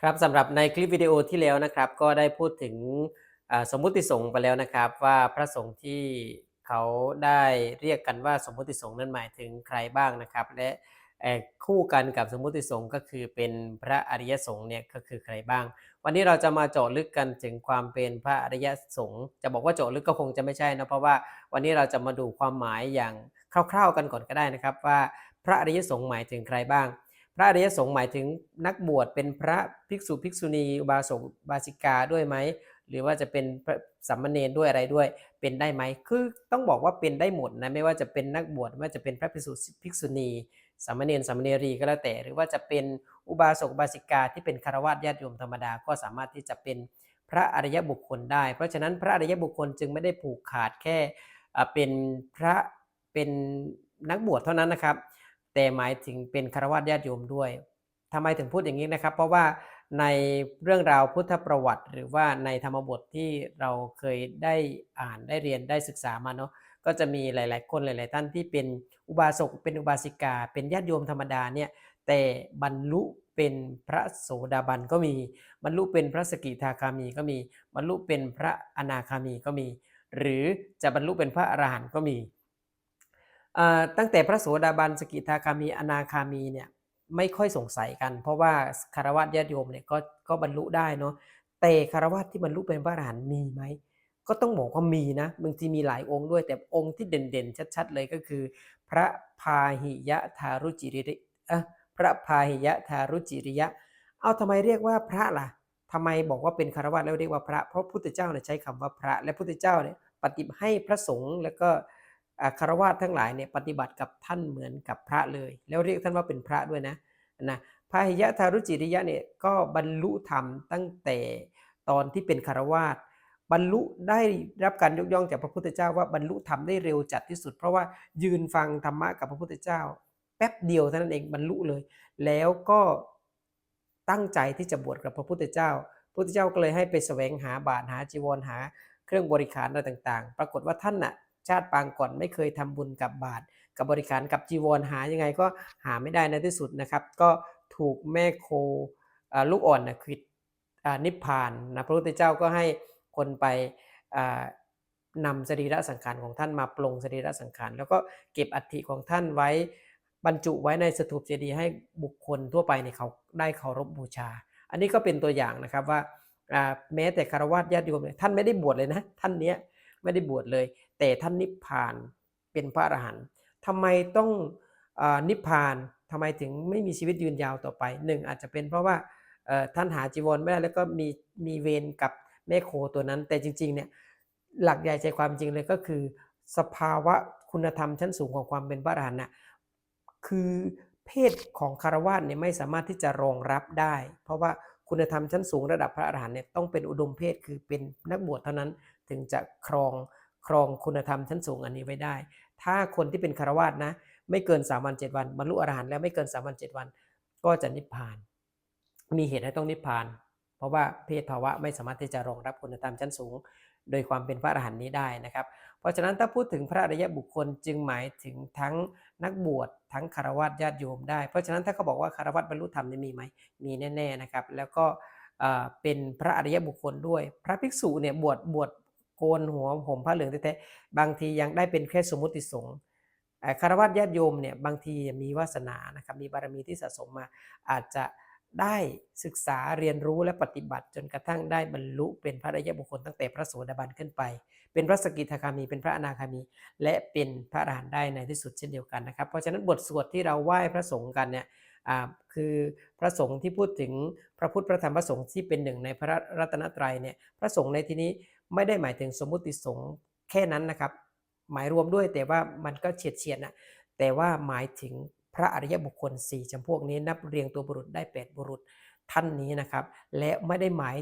ครับสำหรับในคลิปวิดีโอที่แล้วนะครับ ก็ได้พูดถึงสมมุติสงฆ์ไปแล้วนะครับ ว่าพระสงฆ์ที่เขาได้เรียกกันว่าสมมุติสงฆ์นั้นหมายถึงใครบ้างนะครับ และคู่กันกับสมมุติสงฆ์ก็คือเป็นพระอริยสงฆ์เนี่ยก็คือใครบ้าง วันนี้เราจะมาเจาะลึกกันถึงความเป็นพระอริยสงฆ์จะบอกว่าเจาะลึกก็คงจะไม่ใช่นะเพราะว่าวันนี้เราจะมาดูความหมายอย่างคร่าว ๆ กันก่อนก็ได้นะครับ ว่าพระอริยสงฆ์หมายถึงใครบ้าง ระอริยสงฆ์หมายถึงนักบวชเป็นพระภิกษุภิกษุณีอุบาสกบาสิกาด้วยไหมหรือว่าจะเป็นสามเณรด้วยอะไรด้วย เป็นได้ไหมคือต้องบอกว่าเป็นได้หมดนะไม่ว่าจะเป็นนักบวชไม่ว่าจะเป็นพระภิกษุภิกษุณีสามมเณรสามมเณรีก็แล้วแต่ หรือว่าจะเป็นอุบาสกบาสิกาที่เป็นคารวะญาติโยมธรรมดาก็สามารถที่จะเป็นพระอริยบุคคลได้ เพราะฉะนั้นพระอริยบุคคลจึงไม่ได้ผูกขาดแค่เป็นพระเป็นนักบวชเท่านั้นนะครับ แต่หมายถึงเป็นคารวะญาติโยมด้วยทำไมถึงพูดอย่างนี้นะครับ เพราะว่าในเรื่องราวพุทธประวัติ หรือว่าในธรรมบทที่เราเคยได้อ่านได้เรียนได้ศึกษามาเนาะก็จะมีหลาย ๆ คนหลาย ๆ ท่านที่เป็นอุบาสกเป็นอุบาสิกา เป็นญาติโยมธรรมดาเนี่ยแต่บรรลุเป็นพระโสดาบันก็มีบรรลุเป็นพระสกิทาคามีก็มีบรรลุเป็นพระอนาคามีก็มี หรือจะบรรลุเป็นพระอรหันต์ก็มี ตั้งแต่พระโสดาบันสกิทาคามีอนาคามีเนี่ยไม่ค่อยสงสัยกัน เพราะว่าคารวะญาติโยมเนี่ยก็ก็บรรลุได้เนาะแต่คารวะที่บรรลุเป็นพระอรหันต์มีไหมก็ต้องบอกว่ามีนะบางทีมีหลายองค์ด้วย แต่องค์ที่เด่นๆ ชัด ๆ เลยก็คือ พระพาหิยะทารุจิริเอะพระพาหิยะทารุจิริยะ เอาทำไมเรียกว่าพระล่ะทำไมบอกว่าเป็นคารวะแล้วเรียกว่าพระ เพราะพุทธเจ้าเนี่ยใช้คำว่าพระ และพุทธเจ้าเนี่ยปฏิบัติให้พระสงฆ์แล้วก็ คารวะทั้งหลายเนี่ยปฏิบัติกับท่านเหมือนกับพระเลย แล้วเรียกท่านว่าเป็นพระด้วยนะนะพาหิยะทารุจิริยะเนี่ยก็บรรลุธรรมตั้งแต่ตอนที่เป็นคารวาสบรรลุได้รับการยกย่องจากพระพุทธเจ้าว่าบรรลุธรรมได้เร็วจัดที่สุด เพราะว่ายืนฟังธรรมะกับพระพุทธเจ้า แป๊บเดียวเท่านั้นเองบรรลุเลย แล้วก็ตั้งใจที่จะบวชกับพระพุทธเจ้าพระพุทธเจ้าก็เลยให้ไปแสวงหาบาตรหาจีวรหา เครื่องบริขารอะไรต่างๆ ปรากฏว่าท่านน่ะ ชาติปางก่อนไม่เคยทำบุญกับบาตรกับบริขารกับจีวรหายังไงก็หาไม่ได้ในที่สุดนะครับ ก็ถูกแม่โคลูกอ่อนนะคืออ่านิพพานนะพระพุทธเจ้าก็ให้คนไปนำสรีระสังขารของท่านมาปลงสรีระสังขาร แล้วก็เก็บอัฐิของท่านไว้บรรจุไว้ในสถูปเจดีย์ให้บุคคลทั่วไปเนี่ยเขาได้เคารพบูชา อันนี้ก็เป็นตัวอย่างนะครับว่าแม้แต่คารวะญาติโยมท่านไม่ได้บวชเลยนะ ท่านเนี้ย ไม่ได้บวชเลย แต่ท่านนิพพานเป็นพระอรหันต์ทำไมต้องอนิพพานทำไมถึงไม่มีชีวิตยืนยาวต่อไปหนึ่งอาจจะเป็นเพราะว่าท่านหาจีวรไม่ได้แล้วก็มีมีเวรกับแม่โคตัวนั้น แต่จริงๆเนี่ยหลักใหญ่ใจความจริงเลยก็คือ สภาวะคุณธรรมชั้นสูงของความเป็นพระอรหันต์น่ะคือเพศของคารวะเนี่ยไม่สามารถที่จะรองรับได้ เพราะว่า คุณธรรมชั้นสูงระดับพระอรหันต์เนี่ยต้องเป็นอุดมเพศคือเป็นนักบวชเท่านั้นถึงจะครองครองคุณธรรมชั้นสูงอันนี้ไว้ได้ ถ้าคนที่เป็นคารวาสนะ ไม่เกิน3วัน7วันบรรลุอรหันต์แล้วไม่เกิน3วัน7วัน ก็จะนิพพาน มีเหตุให้ต้องนิพพาน เพราะว่าเพศภาวะไม่สามารถที่จะรองรับคุณธรรมชั้นสูง โดยความเป็นพระอรหันต์นี้ได้นะครับ เพราะฉะนั้นถ้าพูดถึงพระอริยบุคคลจึงหมายถึงทั้งนักบวชทั้งคารวะญาติโยมได้ เพราะฉะนั้นถ้าเขาบอกว่าคารวะบรรลุธรรมนี่มีไหมมีแน่ๆนะครับ แล้วก็เป็นพระอริยบุคคลด้วย พระภิกษุเนี่ยบวชบวชโกนหัวห่มผ้าเหลืองแท้ๆบางทียังได้เป็นแค่สมมติสงฆ์คารวะญาติโยมเนี่ยบางทีมีวาสนานะครับมีบารมีที่สะสมมาอาจจะ ได้ศึกษาเรียนรู้และปฏิบัติ จนกระทั่งได้บรรลุเป็นพระอริยบุคคลตั้งแต่พระโสดาบันขึ้นไป เป็นพระสกิทาคามี เป็นพระอนาคามี และเป็นพระอรหันต์ได้ในที่สุดเช่นเดียวกันนะครับ เพราะฉะนั้นบทสวดที่เราไหว้พระสงฆ์กันเนี่ยคือพระสงฆ์ที่พูดถึงพระพุทธพระธรรมพระสงฆ์ที่เป็นหนึ่งในพระรัตนตรัยเนี่ยพระสงฆ์ในที่นี้ไม่ได้หมายถึงสมมุติสงฆ์แค่นั้นนะครับ หมายรวมด้วยแต่ว่ามันก็เฉียดเฉียดนะแต่ว่าหมายถึง พระอริยบุคคล 4จำพวกนี้นับเรียงตัวบุรุษได้ 8 บุรุษท่านนี้นะครับ และไม่ได้หมาย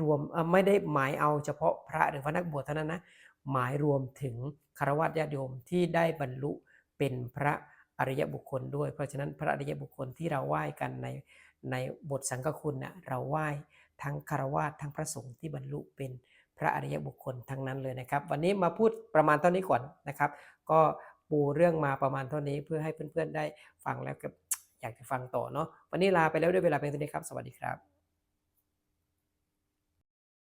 รวมไม่ได้หมายเอาเฉพาะพระหรือพระนักบวชเท่านั้นนะหมายรวมถึงคารวะญาติโยมที่ได้บรรลุเป็นพระอริยบุคคลด้วย เพราะฉะนั้นพระอริยบุคคลที่เราไหว้กันในในบทสังฆคุณน่ะเราไหว้ทั้งคารวะทั้งพระสงฆ์ที่บรรลุเป็นพระอริยบุคคลทั้งนั้นเลยนะครับ วันนี้มาพูดประมาณเท่านี้ก่อนนะครับ ก็ ปูเรื่องมาประมาณเท่านี้เพื่อให้เพื่อนๆได้ฟังแล้วก็อยากจะฟังต่อเนาะวันนี้ลาไปแล้วด้วยเวลาเพียงเท่านี้ครับ สวัสดีครับ